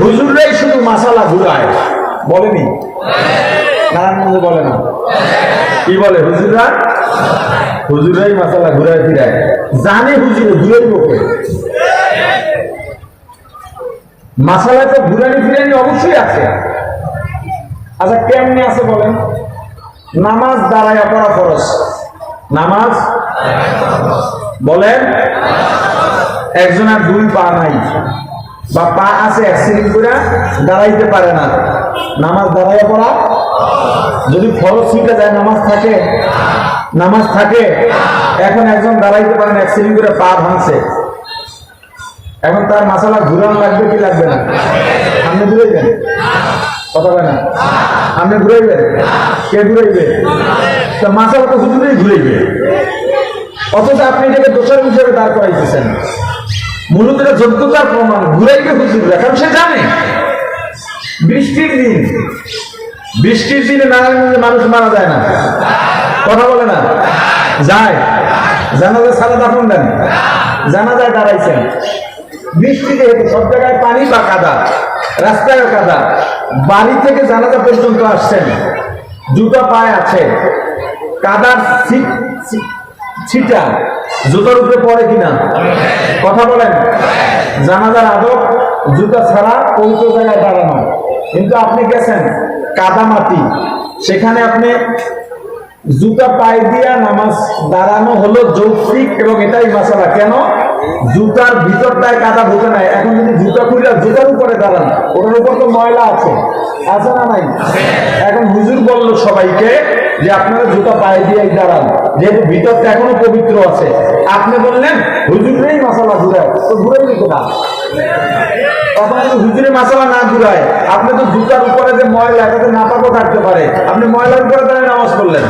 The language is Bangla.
হুজুররাই শুধু মাসালা ঘুরায়। বলেনি? নারায়ণগঞ্জে বলে না। কি বলে হুজুররা? হুজুরাই মাসালা ঘুরায় ফিরায়। জানে হুজুরে ঘুরেই ওকে মাসালা তো ঘুরানি ফিরানি অবশ্যই আছে। আচ্ছা কেমনে আছে বলেন? নামাজ দাঁড়ায় পড়া ফরজ। নামাজ? বলেন? একজনের দুই পা নাই। বা পা আছে অ্যাক্সিডেন্ট করে দাঁড়াইতে পারে না। নামাজ দাঁড়াইয়া পড়া। যদি ফরজ শিখে যায়, নামাজ থাকে। নামাজ থাকে। এখন একজন দাঁড়াইতে পারেন এক অ্যাক্সিডেন্ট করে পা ভাঙছে। এখন তার মাসালা ঘুরানো লাগবে কি লাগবে না? আপনি ঘুরাইবেন কথা বলে না? আপনি ঘুরাইবেন কে ঘুরাইবে? তো মাসালা তো শুধুই ঘুরাইবে। অথচ আপনি এটাকে দোষের হিসেবে দাঁড় করাইতেছেন। মূলত যোগ্যতার প্রমাণ ঘুরাইবে হুজুররা কারণ সে জানে। বৃষ্টির দিন। বৃষ্টির দিনে নারায়ণগঞ্জে মানুষ মারা যায় না। কথা বলে না। যায়। জানাজা সারা দাফন দেন। জানাজায় দাঁড়াইছেন। বৃষ্টি যেহেতু সব জায়গায় পানি বা কাদা। রাস্তায় কাদা। বাড়ি থেকে জানাজা পর্যন্ত আসছেন। জুতা পায়ে আছে। কাদার ছিটা। জুতার উপরে পড়ে কিনা? কথা বলেন। জানাজার আদব, জুতা ছাড়া পবিত্র জায়গায় দাঁড়ানো কিন্তু আপনি গেছেন কাদা মাটি সেখানে আপনি জুতা পায়ে দিয়া নামাজ দাঁড়ানো হলো যৌক্তিক এবং এটাই মশালা কেন? জুতার ভিতরটায় কাদা ঢুকে নাই। এখন যদি জুতা খুলে জুতার উপরে দাঁড়ান, ওটার উপর তো ময়লা আছে। আছে না নাই? এখন হুজুর বলল সবাইকে যে আপনারা জুতা পায়ে দিয়ে দাঁড়ান, যেহেতু ভিতরটা এখনও পবিত্র আছে। আপনি বললেন হুজুরেই মশালা ঘুরায় তো ঘুরে দিতে না। তখন যদি হুজুরে মশালা না ঘুরায়। আপনি তো জুতার উপরে যে ময়লা, এটাতে নাপাকও থাকতে পারে। আপনি ময়লার উপরে দাঁড়িয়ে নামাজ পড়লেন।